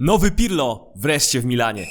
Nowy Pirlo wreszcie w Milanie.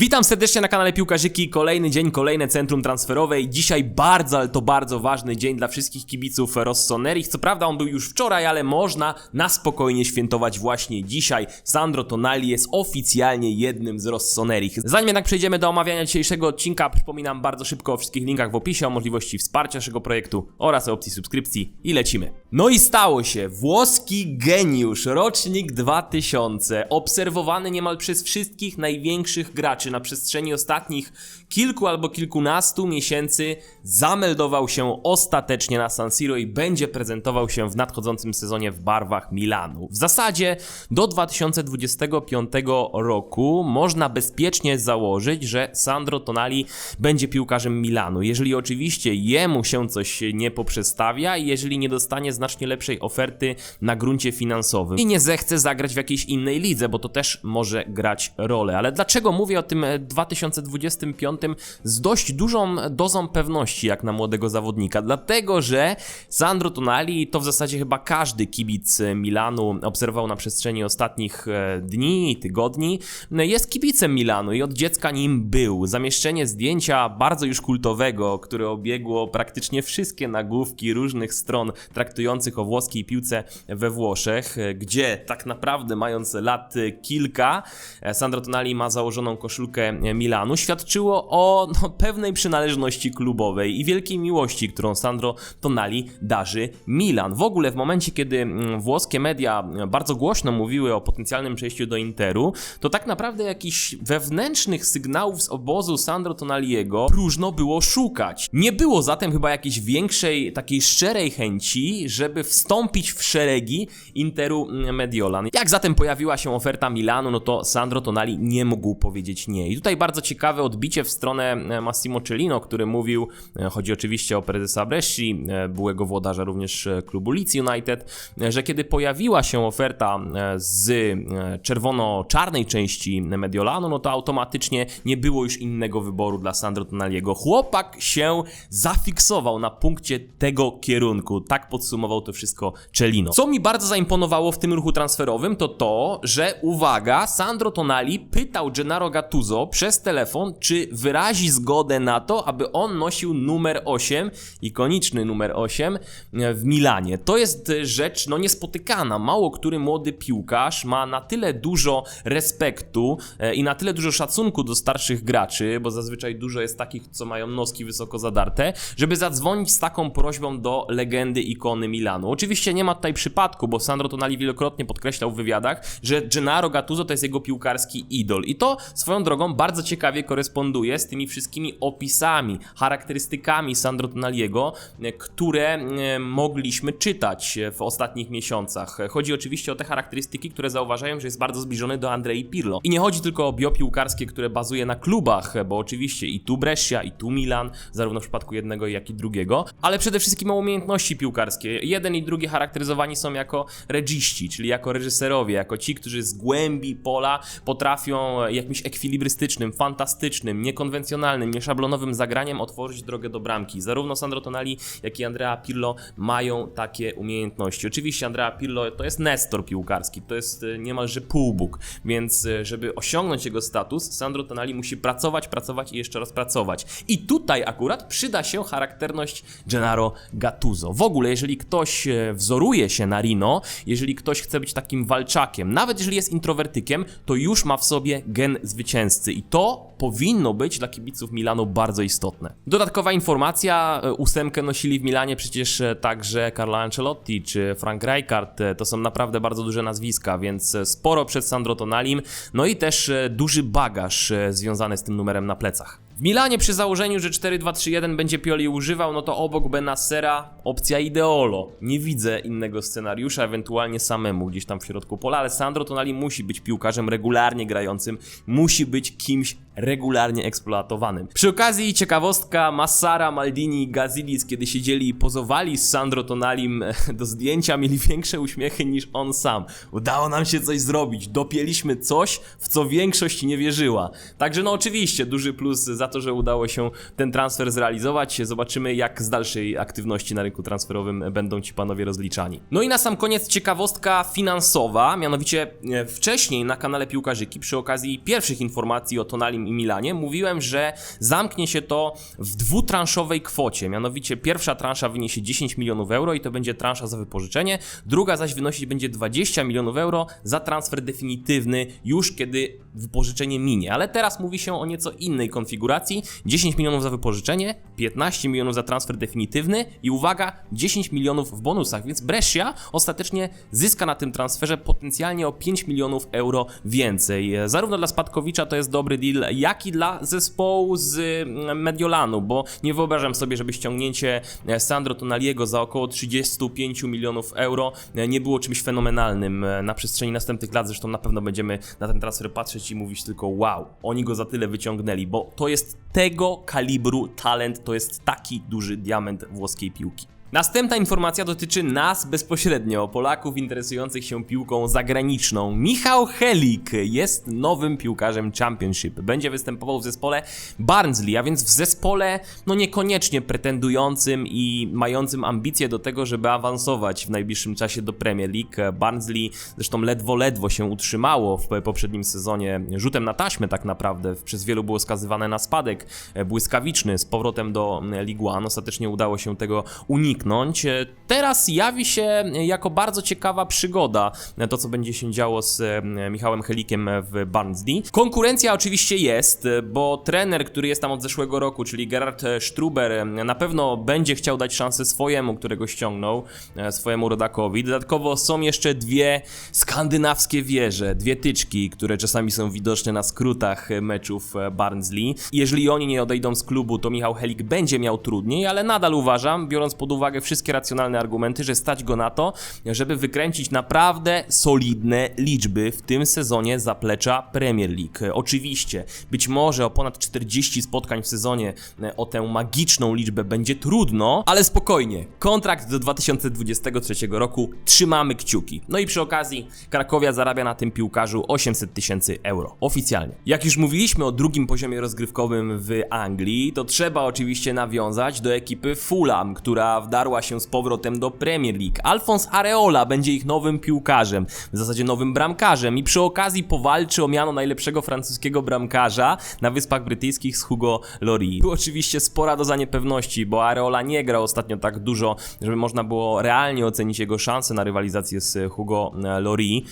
Witam serdecznie na kanale Piłkarzyki. Kolejny dzień, kolejne centrum transferowe i dzisiaj bardzo, ale to bardzo ważny dzień dla wszystkich kibiców Rossoneri. Co prawda on był już wczoraj, ale można na spokojnie świętować właśnie dzisiaj. Sandro Tonali jest oficjalnie jednym z Rossoneri. Zanim jednak przejdziemy do omawiania dzisiejszego odcinka, przypominam bardzo szybko o wszystkich linkach w opisie, o możliwości wsparcia naszego projektu oraz o opcji subskrypcji i lecimy. No i stało się. Włoski geniusz, rocznik 2000, obserwowany niemal przez wszystkich największych graczy na przestrzeni ostatnich kilku albo kilkunastu miesięcy, zameldował się ostatecznie na San Siro i będzie prezentował się w nadchodzącym sezonie w barwach Milanu. W zasadzie do 2025 roku można bezpiecznie założyć, że Sandro Tonali będzie piłkarzem Milanu. Jeżeli oczywiście jemu się coś nie poprzestawia i jeżeli nie dostanie znacznie lepszej oferty na gruncie finansowym i nie zechce zagrać w jakiejś innej lidze, bo to też może grać rolę. Ale dlaczego mówię o tym 2025 z dość dużą dozą pewności jak na młodego zawodnika? Dlatego, że Sandro Tonali to w zasadzie chyba każdy kibic Milanu obserwował na przestrzeni ostatnich e, dni, tygodni, jest kibicem Milanu i od dziecka nim był. Zamieszczenie zdjęcia bardzo już kultowego, które obiegło praktycznie wszystkie nagłówki różnych stron traktujących o włoskiej piłce we Włoszech, e, gdzie tak naprawdę mając lat kilka, e, Sandro Tonali ma założoną koszulkę Milanu, świadczyło o no, pewnej przynależności klubowej i wielkiej miłości, którą Sandro Tonali darzy Milan. W ogóle w momencie, kiedy mm, włoskie media bardzo głośno mówiły o potencjalnym przejściu do Interu, to tak naprawdę jakichś wewnętrznych sygnałów z obozu Sandro Tonaliego próżno było szukać. Nie było zatem chyba jakiejś większej, takiej szczerej chęci, żeby wstąpić w szeregi Interu Mediolan. Jak zatem pojawiła się oferta Milanu, no to Sandro Tonali nie mógł powiedzieć nie. I tutaj bardzo ciekawe odbicie w stronę e, Massimo Cellino, który mówił, chodzi oczywiście o prezesa Bresci, e, byłego włodarza również klubu Leeds United, że kiedy pojawiła się oferta z czerwono-czarnej części Mediolanu, no to automatycznie nie było już innego wyboru dla Sandro Tonaliego. Chłopak się zafiksował na punkcie tego kierunku. Tak podsumował to wszystko Cellino. Co mi bardzo zaimponowało w tym ruchu transferowym, to to, że uwaga, Sandro Tonali pytał Gennaro Gattuso przez telefon, czy wyrazi zgodę na to, aby on nosił numer 8, ikoniczny numer 8 w Milanie. To jest rzecz no niespotykana. Mało który młody piłkarz ma na tyle dużo respektu e, i na tyle dużo szacunku do starszych graczy, bo zazwyczaj dużo jest takich, co mają noski wysoko zadarte, żeby zadzwonić z taką prośbą do legendy ikony Milanu. Oczywiście nie ma tutaj przypadku, bo Sandro Tonali wielokrotnie podkreślał w wywiadach, że Gennaro Gattuso to jest jego piłkarski idol. I to swoją drogą bardzo ciekawie koresponduje z tymi wszystkimi opisami, charakterystykami Sandro Tonaliego, które e, mogliśmy czytać w ostatnich miesiącach. Chodzi oczywiście o te charakterystyki, które zauważają, że jest bardzo zbliżony do Andrei Pirlo. I nie chodzi tylko o biopiłkarskie, które bazuje na klubach, bo oczywiście i tu Brescia, i tu Milan, zarówno w przypadku jednego, jak i drugiego, ale przede wszystkim o umiejętności piłkarskie. Jeden i drugi charakteryzowani są jako regiści, czyli jako reżyserowie, jako ci, którzy z głębi pola potrafią jakimś ekwilibrystycznym, fantastycznym, niekonwencjonalnym, nieszablonowym zagraniem otworzyć drogę do bramki. Zarówno Sandro Tonali, jak i Andrea Pirlo mają takie umiejętności. Oczywiście Andrea Pirlo to jest nestor piłkarski, to jest e, niemalże półbóg, więc e, żeby osiągnąć jego status, Sandro Tonali musi pracować, pracować i jeszcze raz pracować. I tutaj akurat przyda się charakterność Gennaro Gattuso. W ogóle, jeżeli ktoś e, wzoruje się na Rino, jeżeli ktoś chce być takim walczakiem, nawet jeżeli jest introwertykiem, to już ma w sobie gen zwycięzcy i to powinno być dla kibiców Milanu bardzo istotne. Dodatkowa informacja, e, ósemkę nosili w Milanie przecież e, także Carlo Ancelotti czy Frank Rijkaard, to są naprawdę bardzo duże nazwiska, więc sporo przed Sandro Tonalim, no i też duży bagaż związany z tym numerem na plecach. W Milanie przy założeniu, że 4-2-3-1 będzie Pioli używał, no to obok Benassera opcja ideolo. Nie widzę innego scenariusza, ewentualnie samemu gdzieś tam w środku pola, ale Sandro Tonali musi być piłkarzem regularnie grającym, musi być kimś regularnie eksploatowanym. Przy okazji ciekawostka Massara, Maldini i Gazilis, kiedy siedzieli i pozowali z Sandro Tonalim do zdjęcia, mieli większe uśmiechy niż on sam. Udało nam się coś zrobić, dopięliśmy coś, w co większość nie wierzyła. Także no oczywiście, duży plus za to, że udało się ten transfer zrealizować. Zobaczymy jak z dalszej aktywności na rynku transferowym będą ci panowie rozliczani. No i na sam koniec ciekawostka finansowa, mianowicie e, wcześniej na kanale Piłkarzyki przy okazji pierwszych informacji o Tonalim i Milanie mówiłem, że zamknie się to w dwutranszowej kwocie, mianowicie pierwsza transza wyniesie 10 milionów euro i to będzie transza za wypożyczenie, druga zaś wynosić będzie 20 milionów euro za transfer definitywny już kiedy wypożyczenie minie, ale teraz mówi się o nieco innej konfiguracji, 10 milionów za wypożyczenie, 15 milionów za transfer definitywny i uwaga, 10 milionów w bonusach, więc Brescia ostatecznie zyska na tym transferze potencjalnie o 5 milionów euro więcej. Zarówno dla Spadkowicza to jest dobry deal, jak i dla zespołu z mm, Mediolanu, bo nie wyobrażam sobie, żeby ściągnięcie e, Sandro Tonaliego za około 35 milionów euro e, nie było czymś fenomenalnym. E, Na przestrzeni następnych lat zresztą na pewno będziemy na ten transfer patrzeć i mówić tylko wow, oni go za tyle wyciągnęli, bo to jest tego kalibru talent, to jest taki duży diament włoskiej piłki. Następna informacja dotyczy nas bezpośrednio, Polaków interesujących się piłką zagraniczną. Michał Helik jest nowym piłkarzem Championship. Będzie występował w zespole Barnsley, a więc w zespole no niekoniecznie pretendującym i mającym ambicje do tego, żeby awansować w najbliższym czasie do Premier League. Barnsley zresztą ledwo, ledwo się utrzymało w poprzednim sezonie rzutem na taśmę tak naprawdę. Przez wielu było skazywane na spadek błyskawiczny z powrotem do League One. Ostatecznie udało się tego uniknąć uniknąć. Teraz jawi się jako bardzo ciekawa przygoda to, co będzie się działo z e, Michałem Helikiem w Barnsley. Konkurencja oczywiście jest, bo trener, który jest tam od zeszłego roku, czyli Gerard Struber, na pewno będzie chciał dać szansę swojemu, którego ściągnął, e, swojemu rodakowi. Dodatkowo są jeszcze dwie skandynawskie wieże, dwie tyczki, które czasami są widoczne na skrótach meczów Barnsley. Jeżeli oni nie odejdą z klubu, to Michał Helik będzie miał trudniej, ale nadal uważam, biorąc pod uwagę uwagę wszystkie racjonalne argumenty, że stać go na to, żeby wykręcić naprawdę solidne liczby w tym sezonie zaplecza Premier League. Oczywiście, być może o ponad 40 spotkań w sezonie e, o tę magiczną liczbę będzie trudno, ale spokojnie. Kontrakt do 2023 roku trzymamy kciuki. No i przy okazji Krakowia zarabia na tym piłkarzu 800 tysięcy euro. Oficjalnie. Jak już mówiliśmy o drugim poziomie rozgrywkowym w Anglii, to trzeba oczywiście nawiązać do ekipy Fulham, która wdarła wdarła się z powrotem do Premier League. Alfons Areola będzie ich nowym piłkarzem, w zasadzie nowym bramkarzem i przy okazji powalczy o miano najlepszego francuskiego bramkarza na Wyspach Brytyjskich z Hugo Lloris. Tu oczywiście spora doza niepewności, bo Areola nie grał ostatnio tak dużo, żeby można było realnie ocenić jego szanse na rywalizację z Hugo Lloris,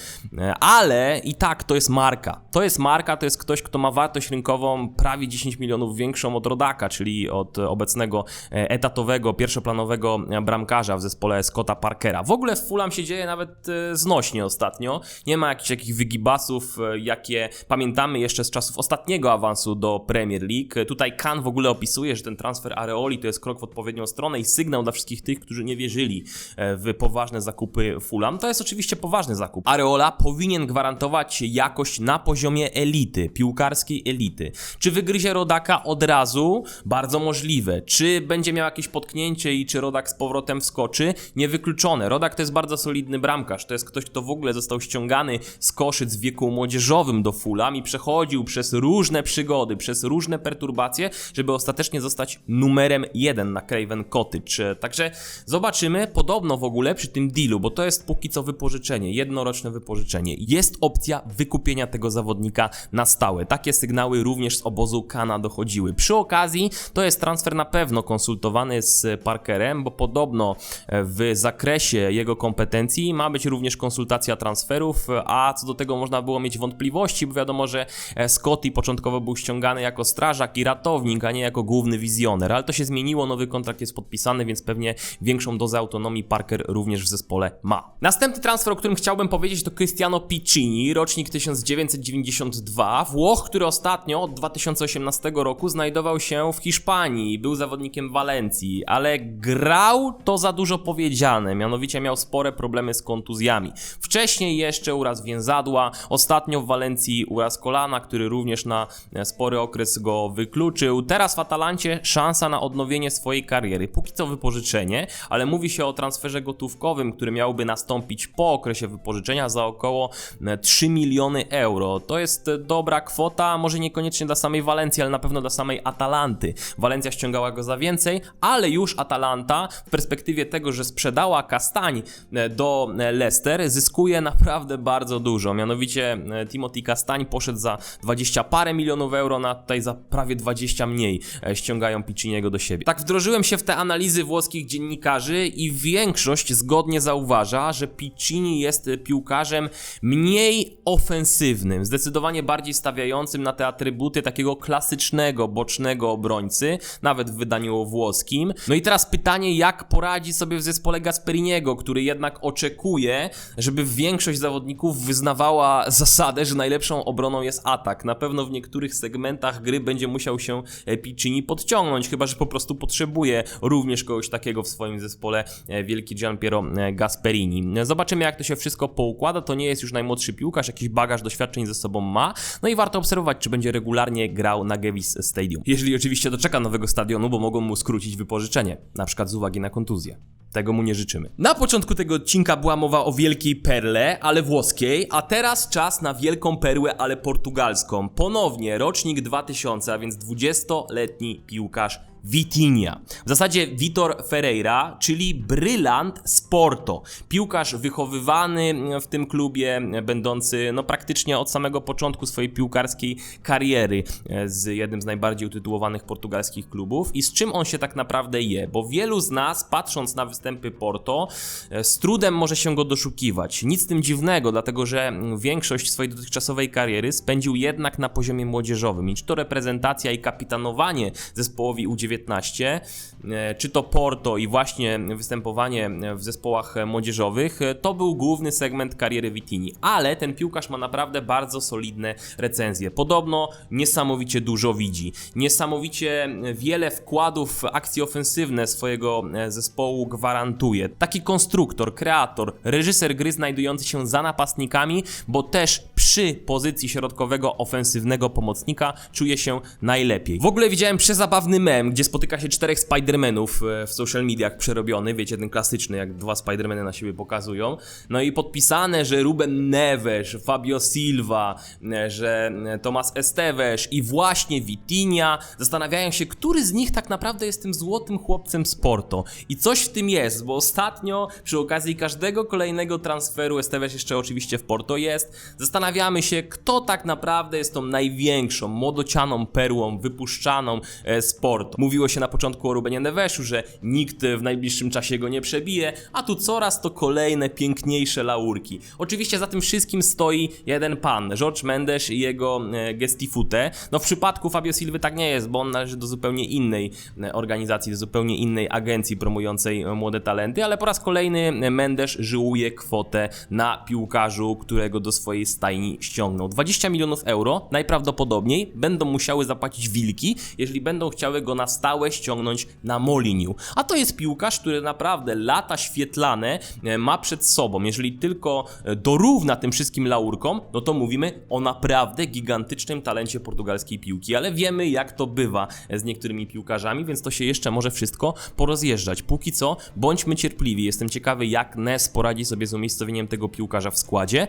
ale i tak to jest marka. To jest marka, to jest ktoś, kto ma wartość rynkową prawie 10 milionów większą od Rodaka, czyli od obecnego etatowego, pierwszoplanowego bramkarza w zespole Scotta Parkera. W ogóle w Fulham się dzieje nawet e, znośnie ostatnio. Nie ma jakichś takich wygibasów, e, jakie pamiętamy jeszcze z czasów ostatniego awansu do Premier League. Tutaj Kan w ogóle opisuje, że ten transfer Areoli to jest krok w odpowiednią stronę i sygnał dla wszystkich tych, którzy nie wierzyli e, w poważne zakupy Fulham. To jest oczywiście poważny zakup. Areola powinien gwarantować jakość na poziomie elity, piłkarskiej elity. Czy wygryzie Rodaka od razu? Bardzo możliwe. Czy będzie miał jakieś potknięcie i czy Z powrotem wskoczy, niewykluczone. Rodak to jest bardzo solidny bramkarz, to jest ktoś, kto w ogóle został ściągany z Koszyc w wieku młodzieżowym do Fulham i przechodził przez różne przygody, przez różne perturbacje, żeby ostatecznie zostać numerem jeden na Craven Cottage. Także zobaczymy, podobno w ogóle przy tym dealu, bo to jest póki co wypożyczenie, jednoroczne wypożyczenie. Jest opcja wykupienia tego zawodnika na stałe. Takie sygnały również z obozu Kana dochodziły. Przy okazji to jest transfer na pewno konsultowany z Parkerem, bo podobno e, w zakresie jego kompetencji. Ma być również konsultacja transferów, a co do tego można było mieć wątpliwości, bo wiadomo, że e, Scotty początkowo był ściągany jako strażak i ratownik, a nie jako główny wizjoner, ale to się zmieniło, nowy kontrakt jest podpisany, więc pewnie większą dozę autonomii Parker również w zespole ma. Następny transfer, o którym chciałbym powiedzieć, to Cristiano Piccini, rocznik 1992, Włoch, który ostatnio od 2018 roku znajdował się w Hiszpanii, był zawodnikiem Walencji, ale gra grał, to za dużo powiedziane, mianowicie miał spore problemy z kontuzjami. Wcześniej jeszcze uraz więzadła, ostatnio w Walencji uraz kolana, który również na e, spory okres go wykluczył. Teraz w Atalancie szansa na odnowienie swojej kariery. Póki co wypożyczenie, ale mówi się o transferze gotówkowym, który miałby nastąpić po okresie wypożyczenia za około e, 3 miliony euro. To jest e, dobra kwota, może niekoniecznie dla samej Walencji, ale na pewno dla samej Atalanty. Walencja ściągała go za więcej, ale już Atalanta w perspektywie tego, że sprzedała Kastań e, do e, Leicester, zyskuje naprawdę bardzo dużo. Mianowicie e, Timothy Kastań poszedł za 20 parę milionów euro, na tutaj za prawie 20 mniej ściągają Picciniego do siebie. Tak wdrożyłem się w te analizy włoskich dziennikarzy i większość zgodnie zauważa, że Piccini jest piłkarzem mniej ofensywnym, zdecydowanie bardziej stawiającym na te atrybuty takiego klasycznego, bocznego obrońcy, nawet w wydaniu włoskim. No i teraz pytanie, jak poradzi sobie w zespole Gasperiniego, który jednak oczekuje, żeby większość zawodników wyznawała zasadę, że najlepszą obroną jest atak. Na pewno w niektórych segmentach gry będzie musiał się Piccini podciągnąć, chyba że po prostu potrzebuje również kogoś takiego w swoim zespole e, wielki Gianpiero e, Gasperini. Zobaczymy jak to się wszystko poukłada, to nie jest już najmłodszy piłkarz, jakiś bagaż doświadczeń ze sobą ma, no i warto obserwować, czy będzie regularnie grał na Gevis Stadium. Jeżeli oczywiście doczeka nowego stadionu, bo mogą mu skrócić wypożyczenie, na przykład z uwagi na kontuzję. Tego mu nie życzymy. Na początku tego odcinka była mowa o wielkiej perle, ale włoskiej, a teraz czas na wielką perłę, ale portugalską. Ponownie rocznik 2000, a więc 20-letni piłkarz Vitinha. W zasadzie Vitor Ferreira, czyli brylant z Porto. Piłkarz wychowywany w tym klubie, będący no, praktycznie od samego początku swojej piłkarskiej kariery e, z jednym z najbardziej utytułowanych portugalskich klubów. I z czym on się tak naprawdę je? Bo wielu z nas, patrząc na występy Porto, e, z trudem może się go doszukiwać. Nic tym dziwnego, dlatego że większość swojej dotychczasowej kariery spędził jednak na poziomie młodzieżowym. I czy to reprezentacja i kapitanowanie zespołowi U19, e, czy to Porto i właśnie występowanie w zespołach młodzieżowych, e, to był główny segment kariery Vitini. Ale ten piłkarz ma naprawdę bardzo solidne recenzje. Podobno niesamowicie dużo widzi. Niesamowicie wiele wkładów w akcje ofensywne swojego e, zespołu gwarantuje. Taki konstruktor, kreator, reżyser gry znajdujący się za napastnikami, bo też przy pozycji środkowego ofensywnego pomocnika czuje się najlepiej. W ogóle widziałem przezabawny mem, gdzie spotyka się czterech Spidermanów e, w social mediach przerobiony, wiecie, ten klasyczny, jak dwa Spidermany na siebie pokazują. No i podpisane, że Ruben Neves, Fabio Silva, e, że e, Tomas Esteves i właśnie Vitinha zastanawiają się, który z nich tak naprawdę jest tym złotym chłopcem z Porto. I coś w tym jest, bo ostatnio przy okazji każdego kolejnego transferu Esteves jeszcze oczywiście w Porto jest, zastanawiamy się, kto tak naprawdę jest tą największą, młodocianą perłą wypuszczaną z Porto. Mówiło się na początku o Rubenie Neveszu, że nikt w najbliższym czasie go nie przebije, a tu coraz to kolejne piękniejsze laurki. Oczywiście za tym wszystkim stoi jeden pan, George Mendes i jego e, Gestifute. No w przypadku Fabio Silva tak nie jest, bo on należy do zupełnie innej e, organizacji, do zupełnie innej agencji promującej e, młode talenty, ale po raz kolejny Mendes żyłuje kwotę na piłkarzu, którego do swojej stajni ściągnął. 20 milionów euro najprawdopodobniej będą musiały zapłacić Wilki, jeżeli będą chciały go na stałe ściągnąć na Moliniu. A to jest piłkarz, który naprawdę lata świetlane e, ma przed sobą. Jeżeli tylko e, dorówna tym wszystkim laurkom, no to mówimy o naprawdę gigantycznym talencie portugalskiej piłki, ale wiemy jak to bywa e, z niektórymi piłkarzami, więc to się jeszcze może wszystko porozjeżdżać. Póki co bądźmy cierpliwi. Jestem ciekawy jak Nes poradzi sobie z umiejscowieniem tego piłkarza w składzie.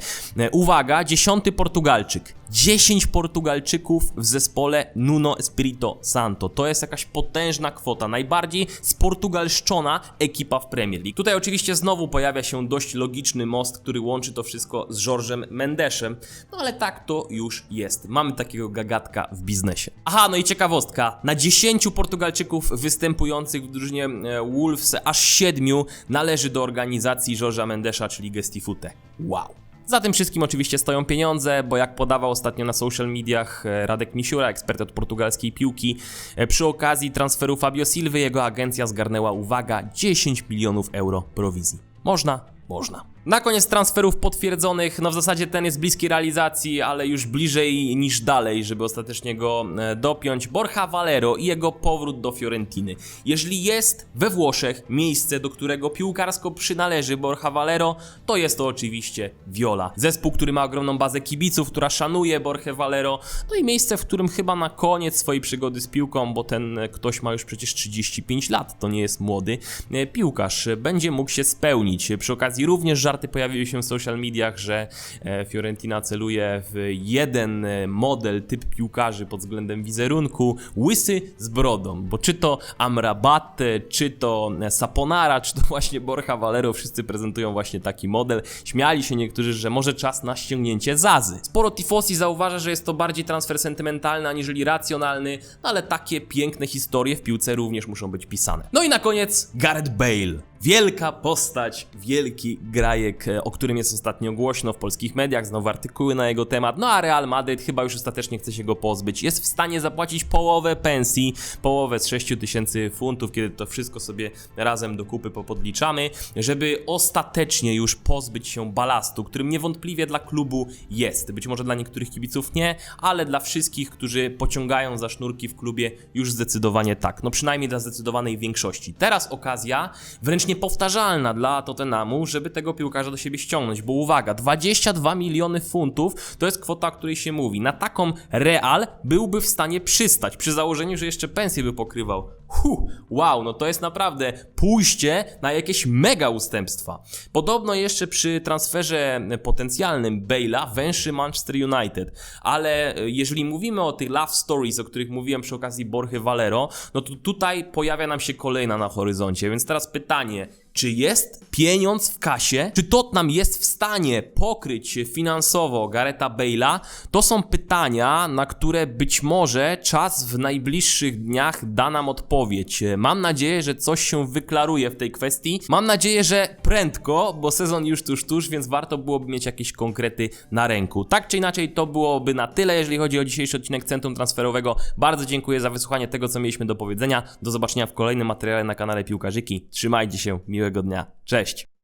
Uwaga, dziesiąty Portugalczyk. 10 Portugalczyków w zespole Nuno Espirito Santo. To jest jakaś potężna kwota. Najbardziej sportugalszczona ekipa w Premier League. Tutaj oczywiście znowu pojawia się dość logiczny most, który łączy to wszystko z George'em Mendeszem. No ale tak to już jest. Mamy takiego gagatka w biznesie. Aha, no i ciekawostka. Na 10 Portugalczyków występujących w drużynie e, Wolves aż 7 należy do organizacji George'a Mendesza, czyli Gestifute. Wow. Za tym wszystkim oczywiście stoją pieniądze, bo jak podawał ostatnio na social mediach e, Radek Misiura, ekspert od portugalskiej piłki, e, przy okazji transferu Fabio Silva jego agencja zgarnęła, uwaga, 10 milionów euro prowizji. Można? Można. Na koniec transferów potwierdzonych, no w zasadzie ten jest bliski realizacji, ale już bliżej niż dalej, żeby ostatecznie go e, dopiąć. Borja Valero i jego powrót do Fiorentiny. Jeżeli jest we Włoszech miejsce, do którego piłkarsko przynależy Borja Valero, to jest to oczywiście Viola. Zespół, który ma ogromną bazę kibiców, która szanuje Borja Valero, no i miejsce, w którym chyba na koniec swojej przygody z piłką, bo ten e, ktoś ma już przecież 35 lat, to nie jest młody, e, piłkarz będzie mógł się spełnić. Przy okazji również żarty pojawiły się w social mediach, że e, Fiorentina celuje w jeden e, model, typ piłkarzy pod względem wizerunku, łysy z brodą, bo czy to Amrabat, e, czy to Saponara, czy to właśnie Borja Valero, wszyscy prezentują właśnie taki model. Śmiali się niektórzy, że może czas na ściągnięcie Zazy. Sporo tifosi zauważa, że jest to bardziej transfer sentymentalny aniżeli racjonalny, no ale takie piękne historie w piłce również muszą być pisane. No i na koniec Gareth Bale. Wielka postać, wielki grajek, e, o którym jest ostatnio głośno w polskich mediach, znowu artykuły na jego temat, no a Real Madrid chyba już ostatecznie chce się go pozbyć. Jest w stanie zapłacić połowę pensji, połowę z 6 tysięcy funtów, kiedy to wszystko sobie razem do kupy popodliczamy, żeby ostatecznie już pozbyć się balastu, którym niewątpliwie dla klubu jest. Być może dla niektórych kibiców nie, ale dla wszystkich, którzy pociągają za sznurki w klubie już zdecydowanie tak. No przynajmniej dla zdecydowanej większości. Teraz okazja wręcz niepowtarzalna dla Tottenhamu, żeby tego piłkarza do siebie ściągnąć, bo uwaga, 22 miliony funtów to jest kwota, o której się mówi. Na taką Real byłby w stanie przystać, przy założeniu, że jeszcze pensję by pokrywał. Huh, wow, no to jest naprawdę pójście na jakieś mega ustępstwa. Podobno jeszcze przy transferze potencjalnym Bale'a węszy Manchester United, ale e, jeżeli mówimy o tych love stories, o których mówiłem przy okazji Borchy Valero, no to tutaj pojawia nam się kolejna na horyzoncie, więc teraz pytanie, czy jest pieniądz w kasie? Czy Tottenham jest w stanie pokryć finansowo Gareta Bale'a? To są pytania, na które być może czas w najbliższych dniach da nam odpowiedź. Mam nadzieję, że coś się wyklaruje w tej kwestii. Mam nadzieję, że prędko, bo sezon już tuż, tuż, więc warto byłoby mieć jakieś konkrety na ręku. Tak czy inaczej, to byłoby na tyle, jeżeli chodzi o dzisiejszy odcinek Centrum Transferowego. Bardzo dziękuję za wysłuchanie tego, co mieliśmy do powiedzenia. Do zobaczenia w kolejnym materiale na kanale Piłkarzyki. Trzymajcie się, miłego dnia. Cześć!